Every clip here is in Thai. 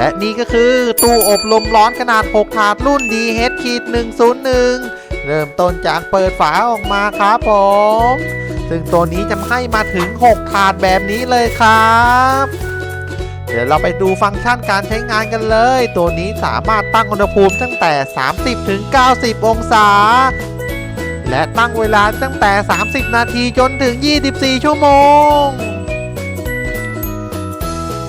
และนี่ก็คือตู้อบลมร้อนขนาด 6 ถาดรุ่น DH-101 เริ่มต้นจากเปิดฝาออกมาครับผม ซึ่งตัวนี้จะให้มาถึง 6 ถาดแบบนี้เลยครับ เดี๋ยวเราไปดูฟังก์ชันการใช้งานกันเลย ตัวนี้สามารถตั้งอุณหภูมิตั้งแต่ 30ถึง90 องศา และตั้งเวลาตั้งแต่ 30 นาทีจนถึง 24 ชั่วโมง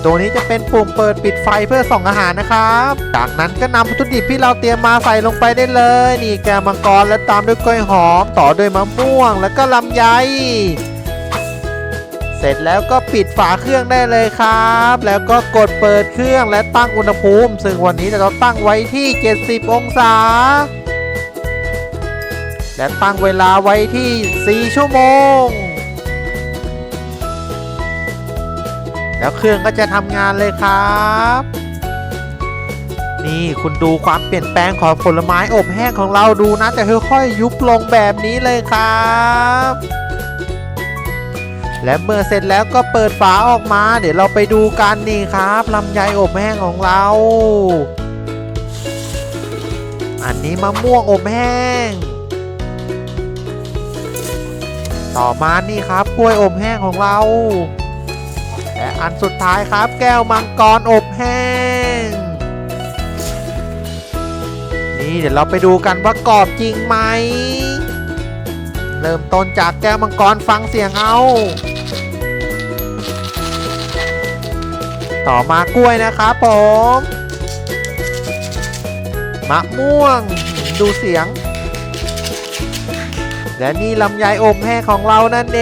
ตัวนี้จะเป็นปุ่มเปิดปิดไฟเพื่อส่องอาหารนะครับ จากนั้นก็นำวัตถุดิบที่เราเตรียมมาใส่ลงไปได้เลย นี่แกมังกรและตามด้วยกล้วยหอม ต่อด้วยมะม่วง แล้วก็ลำไย เสร็จแล้วก็ปิดฝาเครื่องได้เลยครับ แล้วก็กดเปิดเครื่องและตั้งอุณหภูมิ ซึ่งวันนี้เราตั้งไว้ที่ 70 องศา และตั้งเวลาไว้ที่ 4 ชั่วโมง แล้วเครื่องก็จะทำงานเลยครับ นี่คุณดูความเปลี่ยนแปลงของผลไม้อบแห้งของเราดูนะจะค่อยๆยุบลงแบบนี้เลยครับและเมื่อเสร็จแล้วก็เปิดฝาออกมา เดี๋ยวเราไปดูกันนี่ครับลำไยอบแห้งของเรา อันนี้มะม่วงอบแห้ง ต่อมานี่ครับกล้วยอบแห้งของเรา และอันสุดท้ายครับแก้วมังกรอบแห้ง นี่เดี๋ยวเราไปดูกันว่ากรอบจริงไหม เริ่มต้นจากแก้วมังกรฟังเสียงเอา ต่อมากล้วยนะครับผม มะม่วงดูเสียง และนี่ลำไยอบแห้งของเรานั่นเอ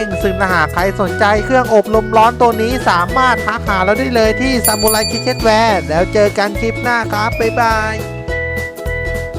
ง ซึ่งหากใครสนใจเครื่องอบลมร้อนตัวนี้สามารถทักหาเราได้เลยที่ซามูไรคิเชตแวร์แล้วเจอกันคลิปหน้าครับ บ๊ายบาย